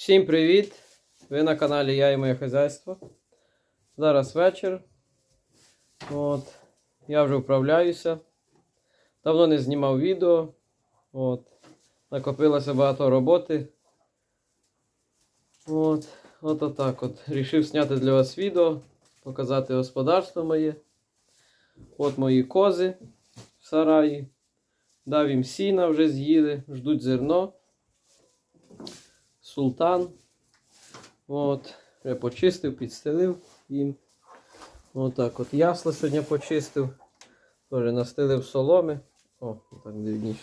Всім привіт! Ви на каналі Я і моє хазяйство. Зараз вечір. От. Я вже вправляюся. Давно не знімав відео. От. Накопилося багато роботи. От. От отак от. Рішив зняти для вас відео, показати господарство моє. От мої кози в сараї. Дав їм сіна вже з'їли, ждуть зерно. Султан. От. Я почистив, підстелив їм. Отак от ясла сьогодні почистив. Теж настелив соломи. О, так дивніше.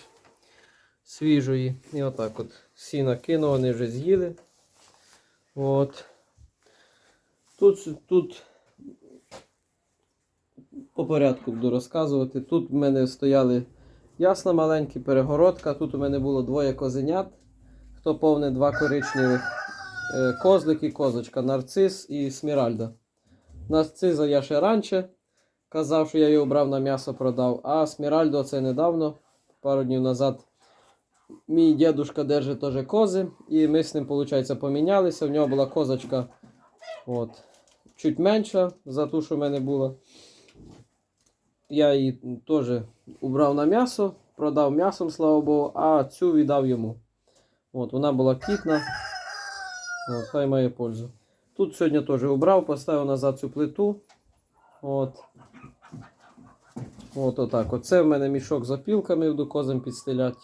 Свіжої. І отак от. Сіна кинув, вони вже з'їли. От. Тут, тут по порядку буду розказувати. Тут в мене стояли ясла маленькі, перегородка. Тут у мене було двоє козенят. Хто повне два коричневих е, козлики, козочка, нарцис і сміральда. Нарциза я ще раніше казав, що я його брав на м'ясо продав, а сміральдо це недавно, пару днів назад. Мій дідушка держить теж кози, і ми з ним, виходить, помінялися. В нього була козочка от, чуть менша за ту, що в мене була. Я її теж убрав на м'ясо, продав м'ясом, слава Богу, а цю віддав йому. От, вона була кітна. От, хай має пользу. Тут сьогодні теж убрав, поставив назад цю плиту. От. От отак. Оце в мене мішок з опілками до козам підстелять.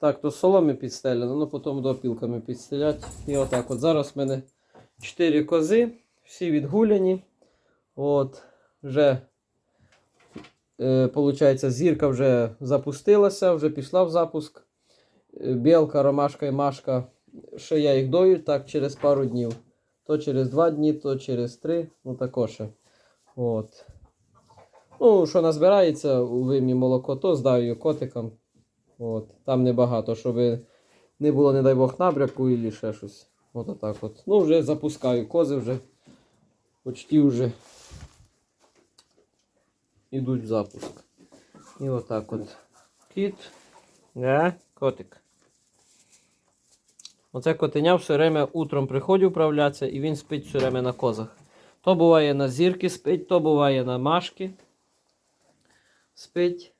Так, то соломи підстеляно, ну потім до опілками підстелять. І отак. От зараз в мене 4 кози, всі відгуляні. От, вже, е, зірка вже запустилася, вже пішла в запуск. Е, Білка, ромашка і машка. Ще я їх дою так через пару днів. То через 2 дні, то через 3, ну також. От. Ну, що назбирається у вимі молоко, то здаю котикам. От. Там небагато, щоб не було, не дай Бог, набряку і ще щось. От отак от. Ну, вже запускаю кози вже. Почти вже йдуть в запуск. І отак от. Кіт. Да, котик. Оце котеня все время утром приходить управлятися і він спить все время на козах. То буває на зірки спить, то буває на машки. Спить.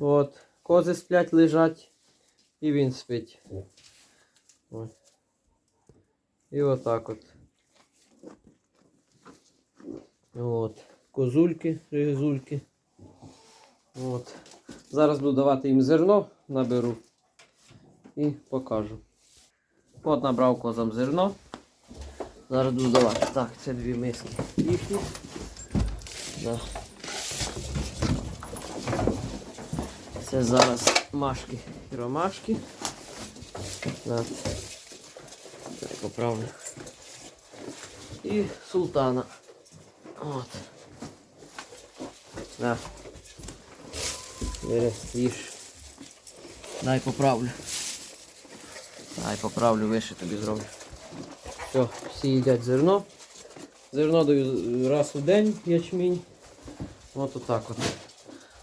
От. Кози сплять, лежать. І він спить. Ось. І отак от. От. Козульки, ризульки. От. Зараз буду давати їм зерно, наберу і покажу. От набрав козам зерно. Зараз буду давати. Так, це дві миски їхні. Да. Це зараз машки і ромашки. Да. Поправлю. І султана. От. Да. Їж. Дай поправлю. Дай поправлю, вище тобі зроблю. Все, всі їдять зерно. Зерно даю раз у день ячмінь. От отак от.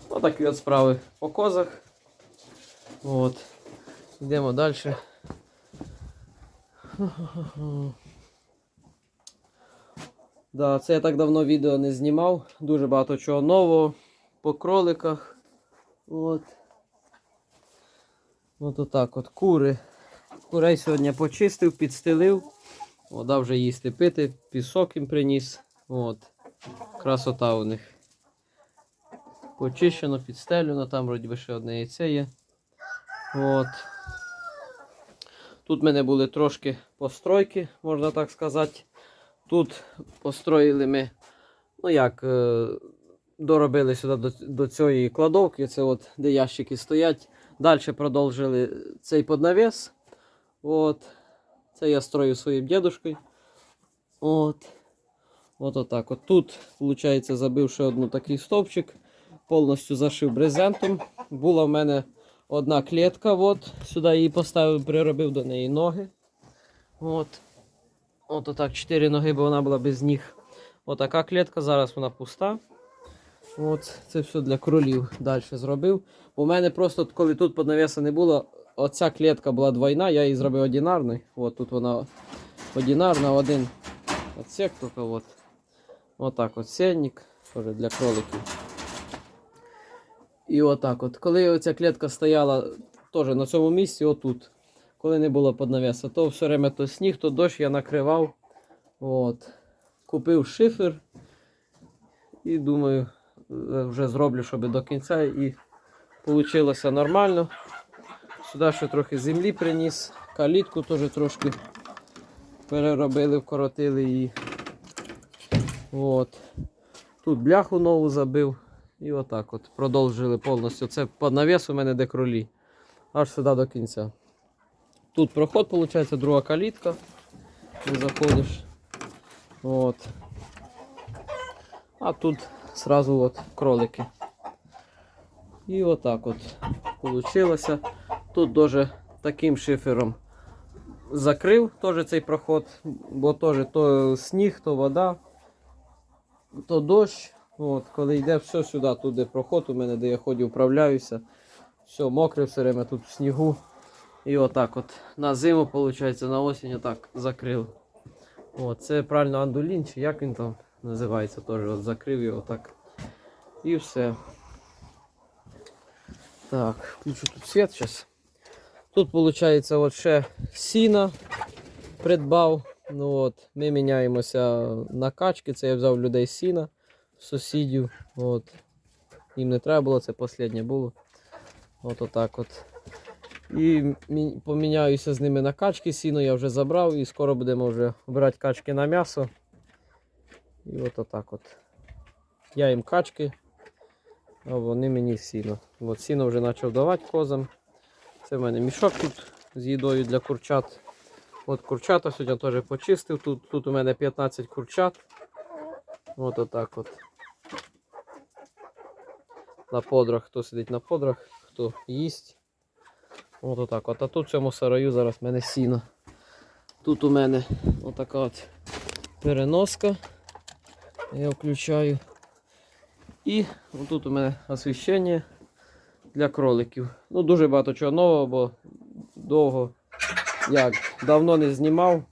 Отакі от справи по козах. От. Йдемо далі. Да, це я так давно відео не знімав. Дуже багато чого нового по кроликах. От. От отак от кури. Курей сьогодні почистив, підстелив. О, дав вже їсти пити, пісок їм приніс. От. Красота у них. Почищено, підстелено, там вроді ще одне яйце є. От. Тут в мене були трошки постройки, можна так сказати. Тут построїли ми, ну як, е, доробили сюди до, до цієї кладовки, це от де ящики стоять. Далі продовжили цей поднавіс. От. Це я строю своїм дідушкою. От. От отак. От тут, виходить, забив ще одну такий стовпчик. Повністю зашив брезентом. Була в мене одна клітка. От. Сюди її поставив, приробив до неї ноги. От. От отак, чотири ноги, бо вона була без ніг. Отака клітка, зараз вона пуста. От, це все для кролів далі зробив. У мене просто, коли тут під навіса не було, оця клітка була двойна, я її зробив одинарною. От тут вона одинарна, один отсек тільки от. Отак от сенник, для кроликів. І отак от. Коли оця клітка стояла теж на цьому місці, отут, коли не було піднавеса, то все время то сніг, то дощ я накривав. От. Купив шифер і думаю, вже зроблю, щоб до кінця і вийшло нормально. Сюди ще трохи землі приніс, калітку теж трошки переробили, вкоротили її. От. Тут бляху нову забив. І отак от. Продовжили повністю. Це під навіс у мене де кролі. Аж сюди до кінця. Тут проход, виходить, друга калітка. Ти заходиш. От. А тут сразу от кролики. І отак от получилося. Тут дуже таким шифером закрив теж цей проход, бо теж то сніг, то вода, то дощ. От, коли йде все сюди, туди проход у мене, де я ходю, вправляюся. Все, мокре все время тут в снігу. І отак от на зиму, виходить, на осінь отак закрив. О, це правильно андулін, чи як він там називається теж. От закрив його так. І все. Так, включу тут світ зараз. Тут виходить от ще сіна придбав. Ну от, Ми міняємося на качки. Це я взяв людей сіна, сусідів. От. Їм не треба було, це останнє було. От отак от. І поміняюся з ними на качки, сіно я вже забрав і скоро будемо вже брати качки на м'ясо. І от отак от. Я їм качки, а вони мені сіно. От сіно вже почав давати козам. Це в мене мішок тут з їдою для курчат. От курчата сьогодні теж почистив. Тут, тут у мене 15 курчат. От отак от. На подрах, хто сидить на подрах, хто їсть. От отак от. А тут в цьому сараю зараз в мене сіно. Тут у мене отака от переноска. Я включаю. І тут у мене освіщення для кроликів. Ну, дуже багато чого нового, бо довго як давно не знімав,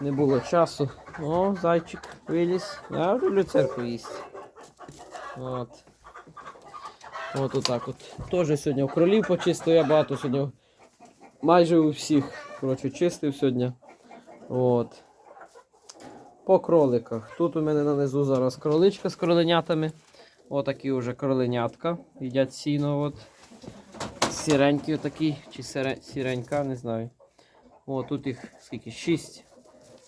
не було часу. О, зайчик виліз. Я люблю церкву їсти. От. От отак от. Теж сьогодні в кролів почистив, я багато сьогодні. Майже у всіх коротше, чистив сьогодні. От. По кроликах. Тут у мене нанизу зараз кроличка з кроленятами. Отакі вже кроленятка. Їдять сіно. От. Сіренький отакий, чи сіренька, не знаю. О, тут їх скільки? 6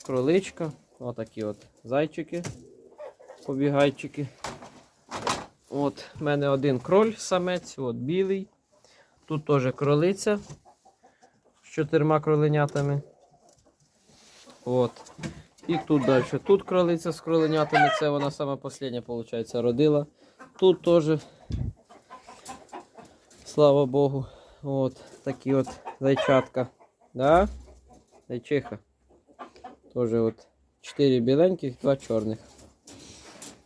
кроличка. Отакі от зайчики, побігайчики. От, в мене один кроль самець, от білий. Тут теж кролиця з чотирма кроленятами. От. І тут далі. Тут кролиця з кроленятами, це вона сама остання, виходить, родила. Тут теж, слава Богу, от такі от зайчатка. Да? Зайчиха. Тоже от 4 біленьких, 2 чорних.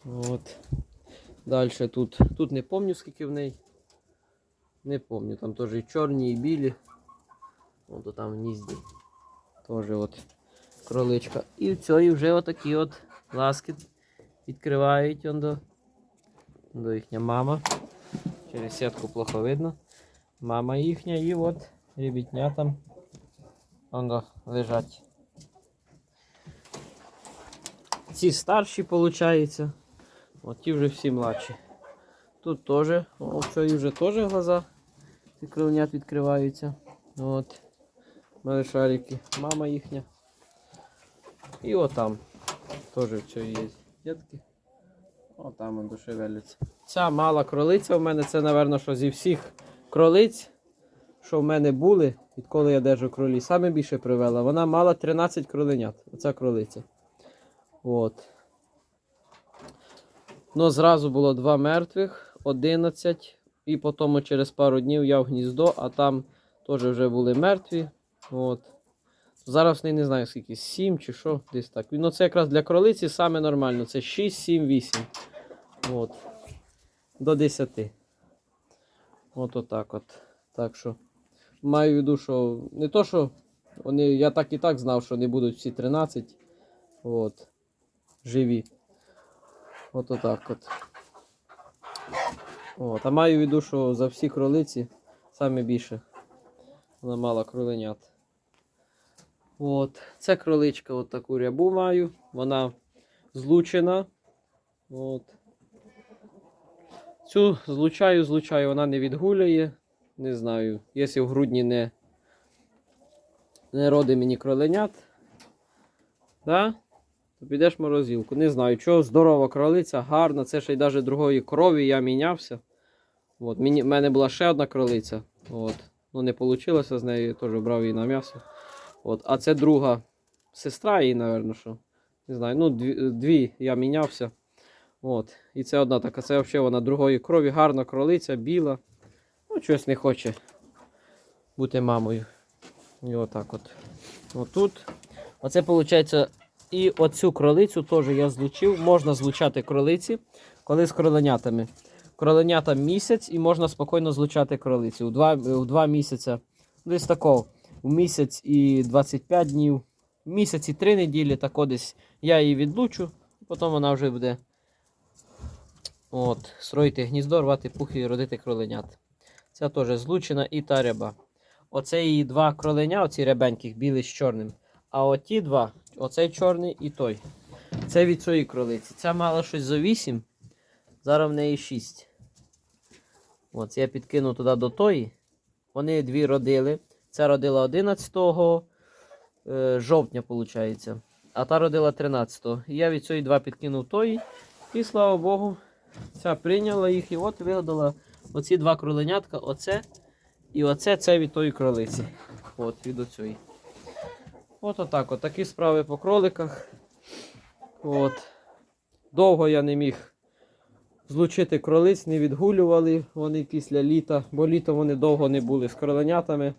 От. Далі тут. Тут не пам'ятаю скільки в неї. Не пам'ятаю, там теж і чорні, і білі. От там в гнізді. Теж от кроличка. І в цій вже отакі от ласки відкривають он до, їхня мама. Через сітку плохо видно. Мама їхня і от ребятня там он лежать. Ці старші, виходить. От ті вже всі младші. Тут теж, о, цій вже теж глаза. Ці кровнят відкриваються. От. Малишарики. Мама їхня. І отам. Теж в цій є дітки. Отам он душевеляться. Ця мала кролиця в мене, це, напевно, що зі всіх кролиць, що в мене були, відколи я держу кролі, саме більше привела. Вона мала 13 кроленят. Оця кролиця. От. Ну, зразу було два мертвих, 11. І потім через пару днів я в гніздо, а там теж вже були мертві. От. Зараз в не знаю скільки, 7 чи що, десь так. Ну це якраз для кролиці саме нормально. Це 6, 7, 8. От. До 10. От отак от. Так що. маю в виду, що не то, що вони, я так і так знав, що не будуть всі 13. От. Живі. От отак от. От. А маю в виду, що за всі кролиці саме більше. Вона мала кроленят. От. Це кроличка, от таку рябу маю. Вона злучена. От. Цю злучаю, злучаю, вона не відгуляє. Не знаю. Якщо в грудні не, не роди мені кроленят, да? то підеш морозилку. Не знаю, чого здорова кролиця, гарна. Це ще й навіть другої крові я мінявся. От, мені, в мене була ще одна кролиця. От. Ну, не вийшло з нею, я теж брав її на м'ясо. От. А це друга сестра її, напевно, що. Не знаю, ну, дві, дві я мінявся. От. І це одна така, це взагалі вона другої крові, гарна кролиця, біла. Ну, щось не хоче бути мамою. І отак от. Отут. Оце виходить. І оцю кролицю теж я злучив. Можна злучати кролиці, коли з кроленятами. Кроленята місяць і можна спокійно злучати кролицю. У два, у два місяця. Десь такого. У місяць і 25 днів. Місяць і 3 неділі, так десь я її відлучу, потім вона вже буде от, строїти гніздо, рвати пухи і родити кроленят. Ця теж злучена і та ряба. Оце її два кроленя, оці рябеньких, білий з чорним. А оті два, оцей чорний і той. Це від цієї кролиці. Ця мала щось за 8, зараз в неї 6. От, я підкину туди до тої. Вони дві родили. Ця родила 11 е, жовтня, виходить. А та родила 13-го. І я від цієї два підкинув тої. І слава Богу, ця прийняла їх і от вигадала оці два кроленятка. Оце і оце це від тої кролиці. От, від оцієї. От отак. От такі справи по кроликах. От. Довго я не міг злучити кролиць, не відгулювали вони після літа, бо літо вони довго не були з кроленятами.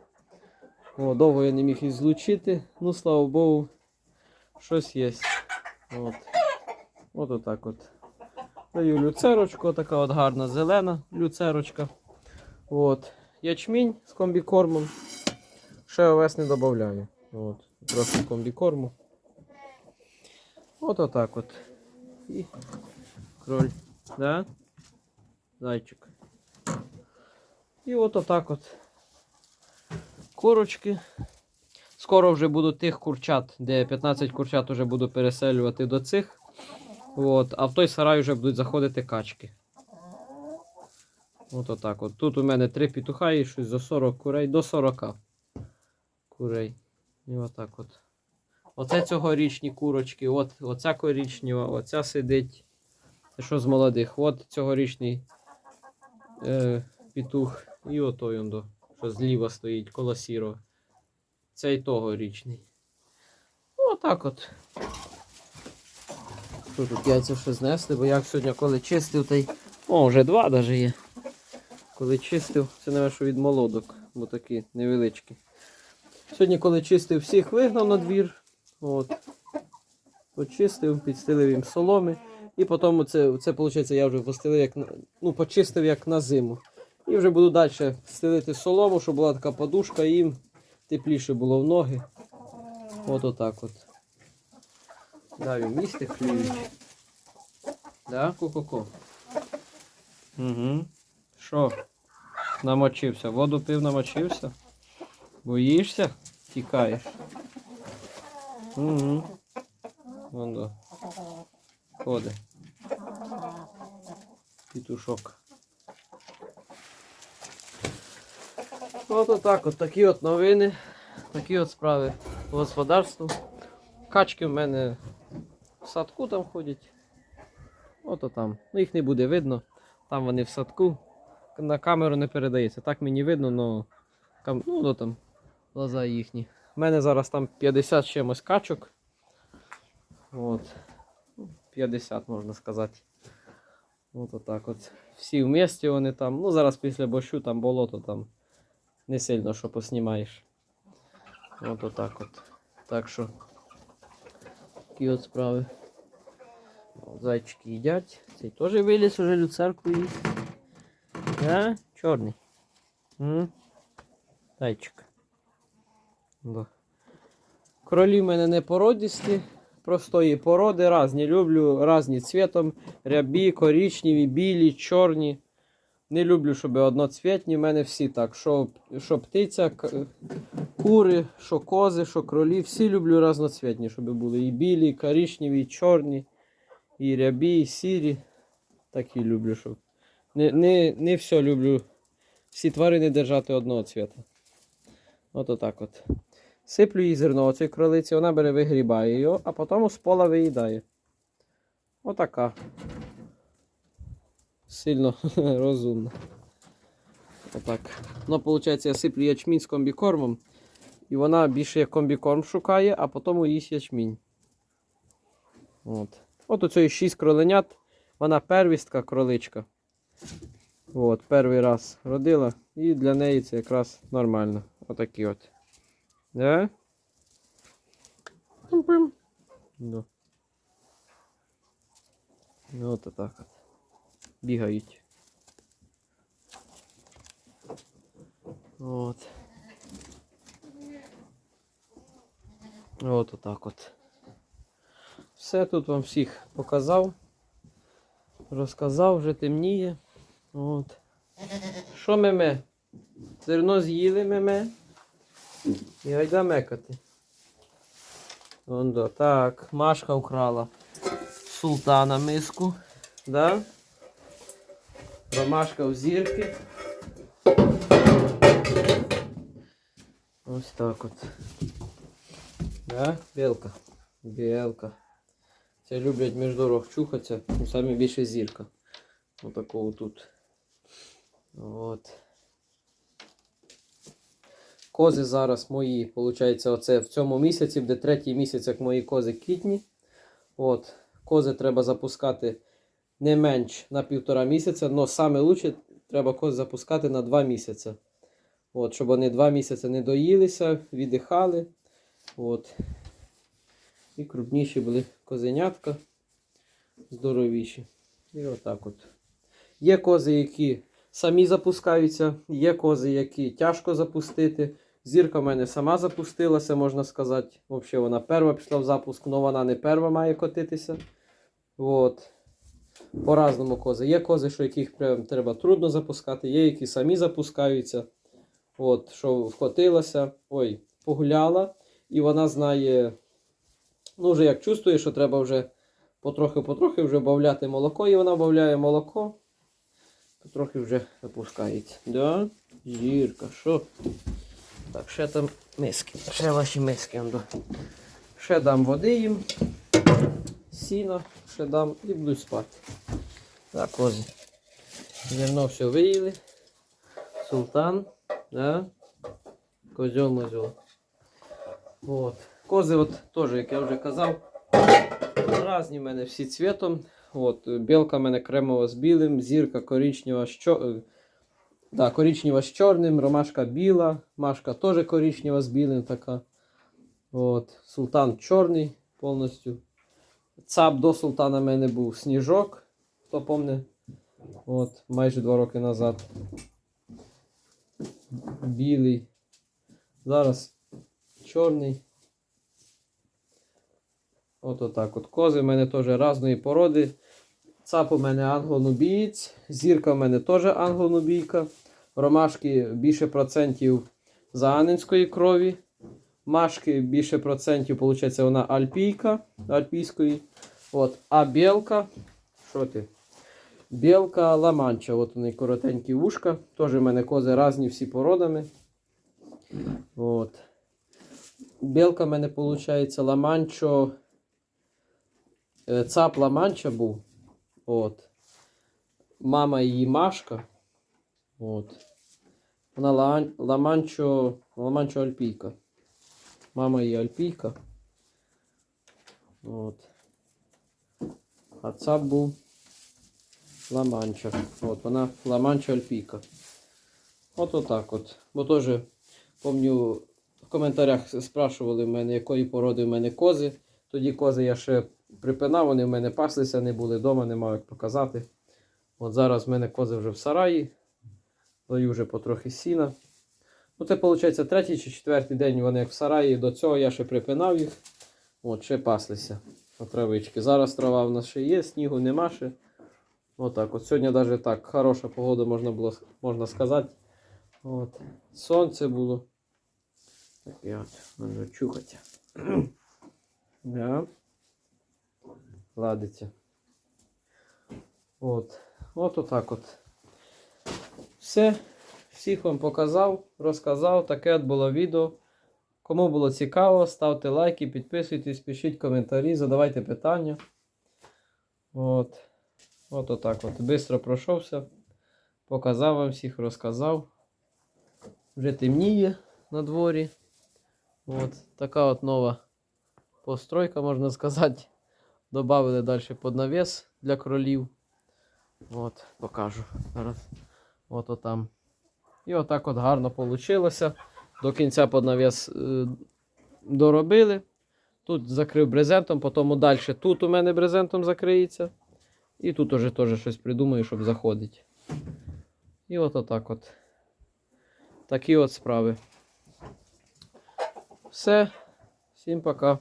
О, довго я не міг їх злучити. Ну, слава Богу, щось є. От. От отак от. Даю люцерочку, така от гарна зелена люцерочка. От. Ячмінь з комбікормом. Ще овес не додаю. От. Трохи комбікорму. От отак от. І кроль. Да? Зайчик. І от отак от. Курочки. Скоро вже буду тих курчат, де 15 курчат вже буду переселювати до цих. От, а в той сарай вже будуть заходити качки. От отак от. Тут у мене три петуха і щось за 40 курей, до 40 курей. І отак от. Оце цьогорічні курочки, от, оця корічнева, оця сидить. Це що з молодих? От цьогорічний е, петух. І отой он до, що зліва стоїть, коло сірого. Цей тогорічний. Ну, отак от. Що тут яйця ще знесли, бо як сьогодні коли чистив, та й. О, вже два навіть є. Коли чистив, це не що від молодок, бо такі невеличкі. Сьогодні, коли чистив всіх, вигнав на двір. От. Почистив, підстелив їм соломи. І потім це, це виходить, я вже постелив, як ну, почистив як на зиму. І вже буду далі стелити солому, щоб була така подушка, і їм тепліше було в ноги. От отак от. Да, він місти клюють. Да, ку-ку-ку. Угу. Що? Намочився. Воду пив, намочився. Боїшся? Тікаєш. Угу. Вон до. Ходи. Пітушок. От отак, от такі от новини, такі от справи по господарству. Качки в мене в садку там ходять. Ото там. Ну їх не буде видно. Там вони в садку. На камеру не передається. Так мені видно, но кам... ну, ну там глаза їхні. У мене зараз там 50 з чимось качок. От. Ну, 50 можна сказати. От отак от. Всі в місті вони там. Ну зараз після борщу там болото там не сильно що поснімаєш. От отак от. Так що такі от справи. От Зайчики їдять. Цей теж виліз уже люцерку їсть. А? Чорний. М? Зайчик. Да. Кролі в мене не породісті, простої породи, різні. Люблю різні цвітом. Рябі, коричневі, білі, чорні. Не люблю, щоб одноцвітні. В мене всі так. Що, що птиця, кури, що кози, що кролі. Всі люблю різноцвітні, щоб були. І білі, і коричневі, і чорні, і рябі, і сірі. Такі люблю, щоб. Не, не, не все люблю. Всі тварини держати одного цвіта. От отак от. Сиплю їй зерно оцій кролиці, вона бере, вигрібає його, а потім з пола виїдає. Отака. Сильно розумна. Отак. Ну, виходить, я сиплю ячмінь з комбікормом. І вона більше як комбікорм шукає, а потім їсть ячмінь. От. От у цієї 6 кроленят. Вона первістка кроличка. От, перший раз родила. І для неї це якраз нормально. Отакі от. Да? Пим-пим. Ну. Ну, от так от. Бігають. От. От отак от. Все тут вам всіх показав. Розказав, вже темніє. От. Що меме? Зерно з'їли меме. І гайда мекати. Ондо. Так, Машка вкрала султана миску. Да? Ромашка в зірки. Ось так от. Да? Білка. Білка. Це люблять між дорог чухатися. Ну, саме більше зірка. Отакого тут. От. Кози зараз мої, виходить, оце в цьому місяці, буде третій місяць, як мої кози квітні. От. Кози треба запускати не менш на півтора місяця, але саме лучше треба кози запускати на два місяці. От, щоб вони два місяці не доїлися, віддихали. От. І крупніші були козенятка. Здоровіші. І отак от. Є кози, які самі запускаються, є кози, які тяжко запустити. Зірка в мене сама запустилася, можна сказати. Взагалі вона перша пішла в запуск, але вона не перша має котитися. От. По-разному кози. Є кози, що яких прям треба трудно запускати, є, які самі запускаються. От, що вкотилася, ой, погуляла, і вона знає, ну, вже як чувствує, що треба вже потрохи-потрохи вже бавляти молоко, і вона бавляє молоко. Потрохи вже запускається. Да? Зірка, що? Так, ще там миски. Ще ваші миски. Ще дам води їм. Сіно, ще дам і буду спати. Так, кози. Зерно все виїли. Султан. Да? Козьол мозьол. От. Кози, от теж, як я вже казав, різні в мене всі цвітом. От, білка в мене кремова з білим, зірка коричнева з чо... да, коричнева з чорним, ромашка біла, машка теж коричнева з білим така. От, султан чорний повністю. Цап до султана в мене був сніжок, хто помне. От, майже два роки назад. Білий. Зараз чорний. От отак от. Кози в мене теж різної породи. Цап у мене англонубієць, зірка в мене теж англонубійка. Ромашки більше процентів заанинської крові. Машки більше процентів, виходить, вона альпійка альпійської. От. А білка, що ти? Білка ламанча. От вони коротенькі вушка. Теж в мене кози різні всі породами. От. Білка в мене виходить ламанчо. Е, Цап ламанча був. От. Мама її Машка. От. Вона ла- ламанчо, ламанчо альпійка. Мама її альпійка. От. А цап був ламанча. От вона ламанчо альпійка. От отак от. Бо теж, пам'ятаю, в коментарях спрашували в мене, якої породи в мене кози. Тоді кози я ще припинав, вони в мене паслися, не були вдома, не мав як показати. От зараз в мене кози вже в сараї. Даю вже потрохи сіна. Ну, це виходить третій чи четвертий день вони як в сараї. До цього я ще припинав їх. От, ще паслися на травички. Зараз трава в нас ще є, снігу нема ще. Отак. От сьогодні навіть так, хороша погода, можна було можна сказати. От. Сонце було. Таке от, можна чухати. да. Ладиться. От. От отак от. Все. Всіх вам показав, розказав. Таке от було відео. Кому було цікаво, ставте лайки, підписуйтесь, пишіть коментарі, задавайте питання. От. От отак от. Бистро пройшовся. Показав вам всіх, розказав. Вже темніє на дворі. От. Така от нова постройка, можна сказати. Добавили далі під навіс для кролів. От, покажу зараз. От отам. І отак от гарно вийшло. До кінця під навіс е, доробили. Тут закрив брезентом, потім далі тут у мене брезентом закриється. І тут уже теж щось придумаю, щоб заходити. І от отак от. Такі от справи. Все. Всім пока.